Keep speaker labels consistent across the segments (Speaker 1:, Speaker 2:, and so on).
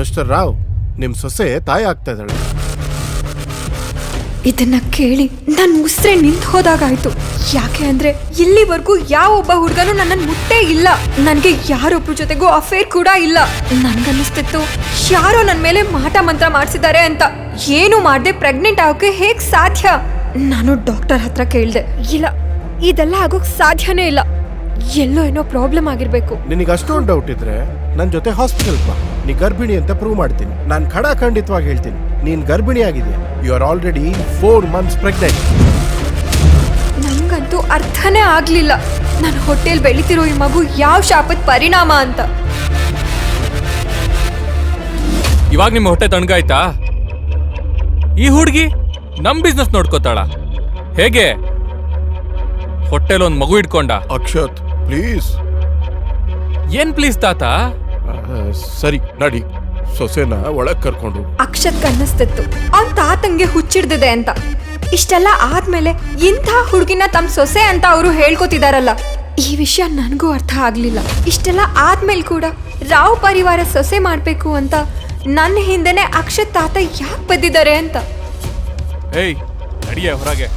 Speaker 1: Mister Rao, ನಿಮ್ ಸೊಸೆ ತಾಯಿ ಆಗ್ತಾ ಇದ್ದಾಳೆ.
Speaker 2: ಇದನ್ನ ಕೇಳಿ ನನ್ ಉಸ್ರೆ ನಿಂತು ಹೋದಾಗಾಯ್ತು. ಯಾಕೆ ಅಂದ್ರೆ ಇಲ್ಲಿವರೆಗೂ ಯಾವ ಒಬ್ಬ ಹುಡುಗನು ನನ್ನನ್ನು ಮುಟ್ಟೇ ಇಲ್ಲ. ನನಗೆ ಯಾರೊಬ್ರ ಜೊತೆಗೂ ಅಫೇರ್ ಕೂಡ ಇಲ್ಲ. ನನ್ಗನ್ನಿಸ್ತಿತ್ತು, ಯಾರೋ ನನ್ನ ಮೇಲೆ ಮಾಟ ಮಂತ್ರ ಮಾಡಿಸಿದ್ದಾರೆ ಅಂತ. ಏನು ಮಾಡದೆ ಪ್ರೆಗ್ನೆಂಟ್ ಆಗೋಕೆ ಹೇಗ್ ಸಾಧ್ಯ? ನಾನು ಡಾಕ್ಟರ್ ಹತ್ರ ಕೇಳ್ದೆ, ಇಲ್ಲ, ಇದೆಲ್ಲ ಆಗೋಕ್ ಸಾಧ್ಯನೇ ಇಲ್ಲ. ಎಲ್ಲೋ ಏನೋ ಪ್ರಾಬ್ಲಮ್ ಆಗಿರ್ಬೇಕು.
Speaker 1: ನಿನಗೆ ಅಷ್ಟೊಂದು ಡೌಟ್ ಇದ್ರೆ ನನ್ನ ಜೊತೆ ಹಾಸ್ಪಿಟಲ್ ಬಾ. ನೀ ಗರ್ಭಿಣಿ ಅಂತ ಪ್ರೂವ್ ಮಾಡ್ತೀನಿ. ನಾನು ಖಡಾ ಖಂಡಿತವಾಗಿ ಹೇಳ್ತೀನಿ. ನೀನ್ ಗರ್ಭಿಣಿ ಆಗಿದೆ you are already four months pregnant
Speaker 2: ನಂಗಂತೂ ಅರ್ಥನೇ ಆಗ್ಲಿಲ್ಲ. ನನ್ನ ಹೊಟ್ಟೆಲ್ ಬೆಳಿತಿರೋ ಈ ಮಗು ಯಾವ ಶಾಪದ ಪರಿಣಾಮ ಅಂತ.
Speaker 3: ಇವಾಗ ನಿಮ್ಮ ಹೊಟ್ಟೆ ತಣ್ಗಾಯ್ತಾ ಈ ಹುಡುಗಿ ನಮ್ ಬಿಸ್ನೆಸ್ ನೋಡ್ಕೋತಾಳ. ಹೇಗೆ? ಹೊಟ್ಟೆಲ್ ಒಂದ್ ಮಗು ಇಟ್ಕೊಂಡ.
Speaker 1: ಅಕ್ಷತ್ ಪ್ಲೀಸ್.
Speaker 3: ಏನ್ ಪ್ಲೀಸ್ ತಾತ?
Speaker 1: ಸರಿ ನಡಿ. ಸೊಸೆನ ಒಳಗ್ ಕರ್ಕೊಂಡು
Speaker 2: ಅಕ್ಷತ್ ಕನ್ನಿಸ್ತಿತ್ತು ಅವ್ನ್ ತಾತಂಗೆ ಹುಚ್ಚಿಡ್ದಿದೆ ಅಂತ. ಇಷ್ಟೆಲ್ಲ ಆದ್ಮೇಲೆ ಇಂಥ ಹುಡುಗಿನ ತಮ್ಮ ಸೊಸೆ ಅಂತ ಅವರು ಹೇಳ್ಕೊತಿದಾರಲ್ಲ. ಈ ವಿಷಯ ನನಗೂ ಅರ್ಥ ಆಗ್ಲಿಲ್ಲ. ಇಷ್ಟೆಲ್ಲ ಆದ್ಮೇಲೆ ಕೂಡ ರಾವ್ ಪರಿವಾರ ಸೊಸೆ ಮಾಡ್ಬೇಕು ಅಂತ ನನ್ನ ಹಿಂದೆನೆ ಅಕ್ಷತ್ ತಾತ ಯಾಕೆ ಬಂದಿದ್ದಾರೆ ಅಂತ.
Speaker 3: ಏಯ್ ನಡಿಯ ಹೊರಗೆ.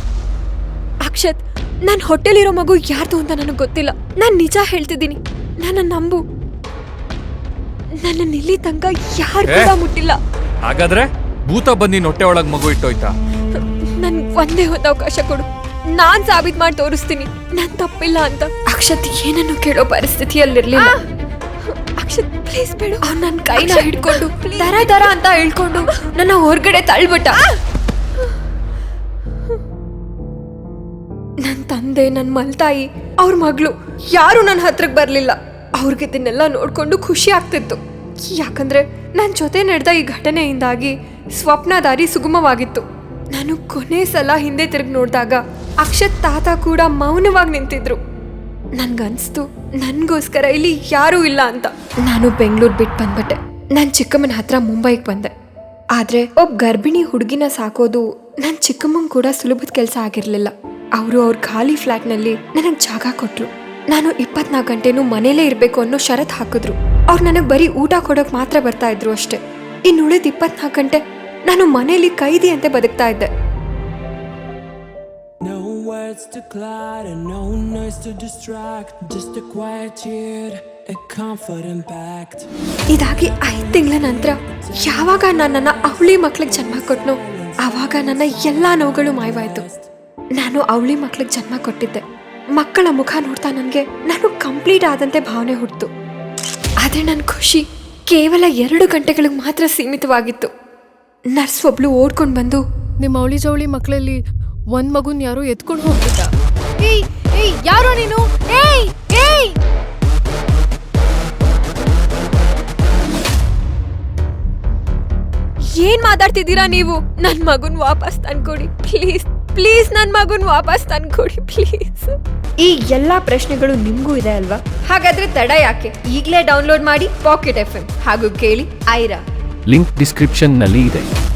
Speaker 2: ಅಕ್ಷತ್ ನನ್ನ ಹೊಟ್ಟೆಲಿರೋ ಮಗು ಯಾರ್ದು ಅಂತ ನನಗೆ ಗೊತ್ತಿಲ್ಲ. ನಾನು ನಿಜ ಹೇಳ್ತಿದ್ದೀನಿ. ನನ್ನ ನಂಬು. ನನ್ನ ಇಲ್ಲಿ ತನಕ ಯಾರು ಕೂಡ? ಮುಟ್ಟಿಲ್ಲ.
Speaker 3: ಹಾಗಾದ್ರೆ ಭೂತ ಬಂದಿ ಹೊಟ್ಟೆ ಒಳಗ್ ಮಗು ಇಟ್ಟೋಯ್ತಾ?
Speaker 2: ನನ್ ಒಂದೇ ಒಂದು ಅವಕಾಶ ಕೊಡು. ನಾನ್ ಸಾಬೀತ್ ಮಾಡಿ ತೋರಿಸ್ತೀನಿ. ನನ್ ತಪ್ಪಿಲ್ಲ ಅಂತ. ಅಕ್ಷತ್ ಏನನ್ನು ಕೇಳೋ ಪರಿಸ್ಥಿತಿಯಲ್ಲಿರ್ಲಿಲ್ಲ. ಅಕ್ಷತ್ ಪ್ಲೀಸ್ ಬೇಡ. ಅವ್ನ್ ನನ್ ಕೈನ ಹಿಡ್ಕೊಂಡು ದರ ದರ ಅಂತ ಹೇಳ್ಕೊಂಡು ನನ್ನ ಹೊರಗಡೆ ತಳ್ಬಿಟ್ಟ. ನನ್ ನನ್ನ ನನ್ ಮಲ್ತಾಯಿ, ಅವ್ರ ಮಗಳು, ಯಾರು ನನ್ನ ಹತ್ರಕ್ಕೆ ಬರಲಿಲ್ಲ. ಅವ್ರಿಗೆ ಇದನ್ನೆಲ್ಲ ನೋಡಿಕೊಂಡು ಖುಷಿ ಆಗ್ತಿತ್ತು. ಯಾಕಂದ್ರೆ ನನ್ನ ಜೊತೆ ನಡೆದ ಈ ಘಟನೆಯಿಂದಾಗಿ ಸ್ವಪ್ನ ದಾರಿ ಸುಗಮವಾಗಿತ್ತು. ನಾನು ಕೊನೆ ಸಲ ಹಿಂದೆ ತಿರುಗಿ ನೋಡಿದಾಗ ಅಕ್ಷತ್ ತಾತ ಕೂಡ ಮೌನವಾಗಿ ನಿಂತಿದ್ರು. ನನ್ಗನ್ಸ್ತು, ನನಗೋಸ್ಕರ ಇಲ್ಲಿ ಯಾರೂ ಇಲ್ಲ ಅಂತ. ನಾನು ಬೆಂಗಳೂರು ಬಿಟ್ಟು ಬಂದ್ಬಿಟ್ಟೆ. ನಾನು ಚಿಕ್ಕಮ್ಮನ ಹತ್ರ ಮುಂಬೈಗೆ ಬಂದೆ. ಆದರೆ ಒಬ್ಬ ಗರ್ಭಿಣಿ ಹುಡುಗಿನ ಸಾಕೋದು ನನ್ನ ಚಿಕ್ಕಮ್ಮನ ಕೂಡ ಸುಲಭದ ಕೆಲಸ ಆಗಿರ್ಲಿಲ್ಲ. ಅವರು ಅವ್ರ ಖಾಲಿ ಫ್ಲ್ಯಾಟ್ನಲ್ಲಿ ನನಗೆ ಜಾಗ ಕೊಟ್ಟರು ನಾನು ಇಪ್ಪತ್ನಾಲ್ಕು ಗಂಟೆನೂ ಮನೇಲೇ ಇರಬೇಕು ಅನ್ನೋ ಷರತ್ ಹಾಕಿದ್ರು ಅವ್ರು ನನಗೆ ಬರೀ ಊಟ ಕೊಡೋಕೆ ಮಾತ್ರ ಬರ್ತಾ ಇದ್ರು ಅಷ್ಟೇ ಇನ್ನು ಉಳಿದ ಇಪ್ಪತ್ನಾಲ್ಕು ಗಂಟೆ ನಾನು ಮನೇಲಿ ಕೈದಿ ಅಂತ ಬದುಕ್ತಾ ಇದ್ದೆ
Speaker 4: words to cloud and no noise to distract. Just a quiet cheer, a.
Speaker 2: ಇದಾಗಿ ಐದು ತಿಂಗಳ ನಂತರ ಯಾವಾಗ ನನ್ನ ಅವಳಿ ಮಕ್ಳಿಗೆ ಜನ್ಮ ಕೊಟ್ನೋ ಆವಾಗ ನನ್ನ ಎಲ್ಲ ನೋವುಗಳು ಮಾಯವಾಯ್ತು ನಾನು ಅವಳಿ ಮಕ್ಳಿಗೆ ಜನ್ಮ ಕೊಟ್ಟಿದ್ದೆ. ಮಕ್ಕಳ ಮುಖ ನೋಡ್ತಾ ನನಗೆ ನಾನು ಕಂಪ್ಲೀಟ್ ಆದಂತೆ ಭಾವನೆ ಹುಟ್ಟಿತು ಆದರೆ ನನ್ನ ಖುಷಿ ಕೇವಲ ಎರಡು ಗಂಟೆಗಳಿಗೆ ಮಾತ್ರ ಸೀಮಿತವಾಗಿತ್ತು. ನರ್ಸ್ ಒಬ್ಳು ಓಡ್ಕೊಂಡು ಬಂದು,
Speaker 5: ನಿಮ್ಮ ಅವಳಿ ಜವಳಿ ಮಕ್ಕಳಲ್ಲಿ ಒಂದ್ ಮಗುನ್ ಯಾರೋ ಎತ್ಕೊಂಡು ಹೋಗ್ಬಿಟ್ಟ. ಏಯ್ ಏಯ್, ಯಾರೋ ನೀನು? ಏಯ್ ಏಯ್
Speaker 2: ಏನ್ ಮಾತಾಡ್ತಿದ್ದೀರಾ ನೀವು? ನನ್ ಮಗುನ್ ವಾಪಸ್ ತಂದ್ಕೊಡಿ ಪ್ಲೀಸ್ ಪ್ಲೀಸ್ ನನ್ ಮಗುನ್ ವಾಪಸ್ ತಂದ್ಕೊಡಿ ಪ್ಲೀಸ್. ಈ ಎಲ್ಲಾ ಪ್ರಶ್ನೆಗಳು ನಿಮ್ಗೂ ಇದೆ ಅಲ್ವಾ? ಹಾಗಾದ್ರೆ ತಡ ಯಾಕೆ? ಈಗಲೇ ಡೌನ್ಲೋಡ್ ಮಾಡಿ ಪಾಕೆಟ್ ಎಫ್ ಹಾಗೂ ಕೇಳಿ ಐರಾ
Speaker 6: ಲಿಂಕ್ ಡಿಸ್ಕ್ರಿಪ್ಷನ್ನಲ್ಲಿ ಇದೆ.